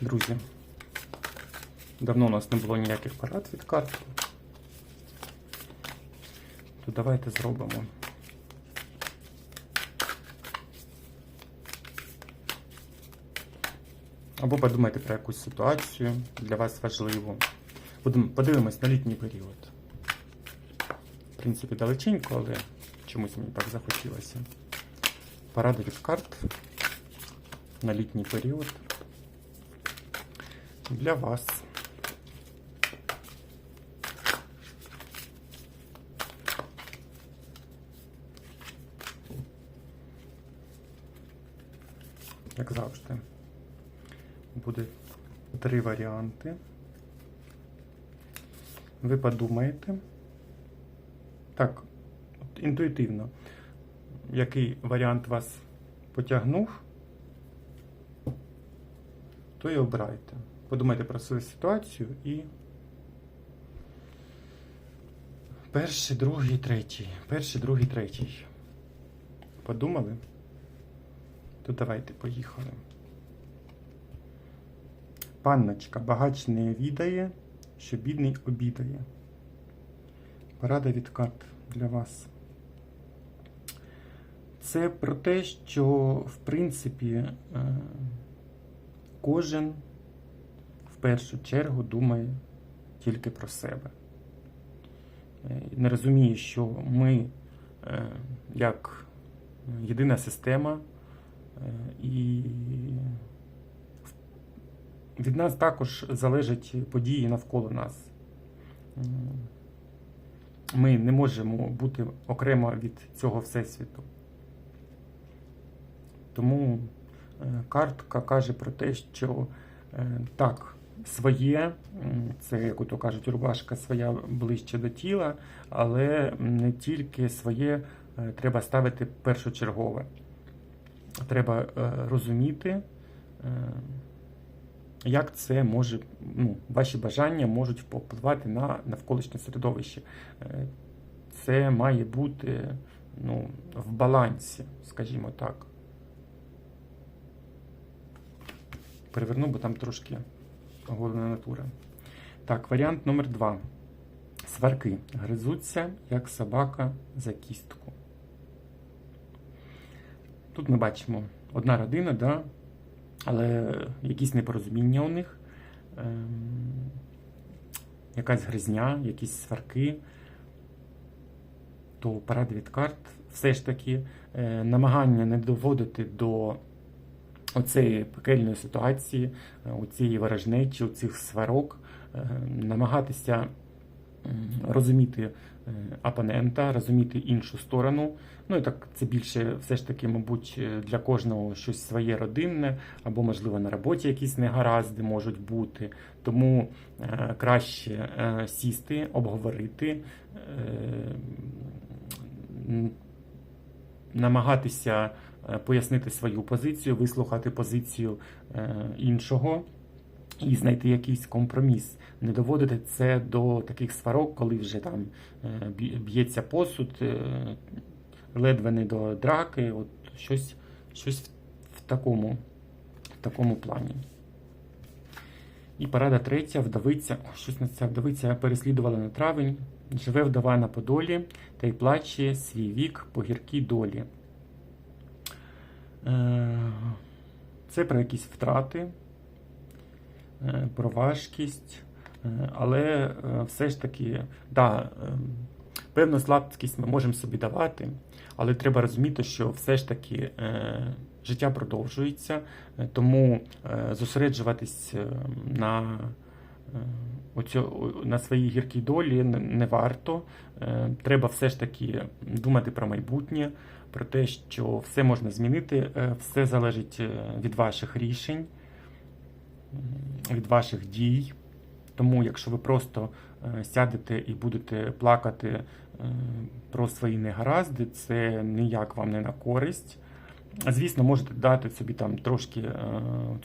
Друзі, давно у нас не було ніяких парад від карт. То давайте зробимо. Або подумайте про якусь ситуацію для вас важливу. Будемо подивимось на літній період. В принципі, далеченько, але чомусь мені так захотілося. Парада від карт на літній період Для вас. Як завжди, буде три варіанти. Ви подумаєте. Так, інтуїтивно, який варіант вас потягнув, то і обирайте. Подумайте про свою ситуацію і. Перший, другий, третій. Перший, другий, третій. Подумали? То давайте поїхали. Панночка, багач не відає, що бідний обідає. Порада від карт для вас. Це про те, що, в принципі, е, кожен в першу чергу думає тільки про себе. Е, Не розуміє, що ми е, як єдина система, е, і від нас також залежать події навколо нас. Ми не можемо бути окремо від цього всесвіту. Тому картка каже про те, що е, так, своє, це, як ото кажуть, рубашка своя ближче до тіла, але не тільки своє е, треба ставити першочергове. Треба е, розуміти, е, як це може, ну, ваші бажання можуть впливати на навколишнє середовище. Е, Це має бути ну, в балансі, скажімо так. Переверну, бо там трошки головна натура. Так, варіант номер два. Сварки гризуться, як собака за кістку. Тут ми бачимо одна родина, да, але якісь непорозуміння у них, ем, якась гризня, якісь сварки, то парад від карт все ж таки е, намагання не доводити до оцеї пекельної ситуації, е, у цієї ворожнечі, у цих сварок, е, намагатися розуміти е, опонента, розуміти іншу сторону. Ну і так це більше все ж таки, мабуть, для кожного щось своє родинне, або, можливо, на роботі якісь негаразди можуть бути. Тому краще сісти, обговорити. Намагатися пояснити свою позицію, вислухати позицію е, іншого і знайти якийсь компроміс. Не доводити це до таких сварок, коли вже там е, б'ється посуд, е, ледве не до драки, от щось, щось в, такому, в такому плані. І порада третя, вдовиця. Щось на ця вдовиця переслідувала на травень. Живе вдова на подолі та й плаче свій вік по гіркій долі. Е, Це про якісь втрати, е, про важкість, е, але все ж таки, да, певну слабкість ми можемо собі давати, але треба розуміти, що все ж таки життя продовжується, тому зосереджуватись на оцю, на своїй гіркій долі не, варто. Е, Треба все ж таки думати про майбутнє, про те, що все можна змінити, е, все залежить е, від ваших рішень, від ваших дій. Тому, якщо ви просто е, сядете і будете плакати е, про свої негаразди, це ніяк вам не на користь. Звісно, можете дати собі там трошки е,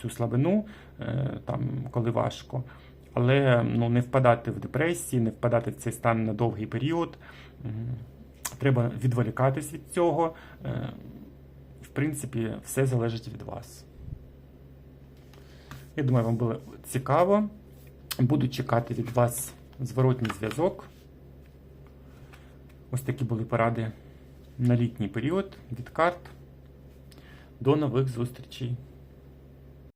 цю слабину, е, там, коли важко, але ем, ну, не впадати в депресії, не впадати в цей стан на довгий період. Треба відволікатись від цього. Е, в принципі, все залежить від вас. Я думаю, вам було цікаво. Буду чекати від вас зворотній зв'язок. Ось такі були поради на літній період від карт. До нових зустрічей!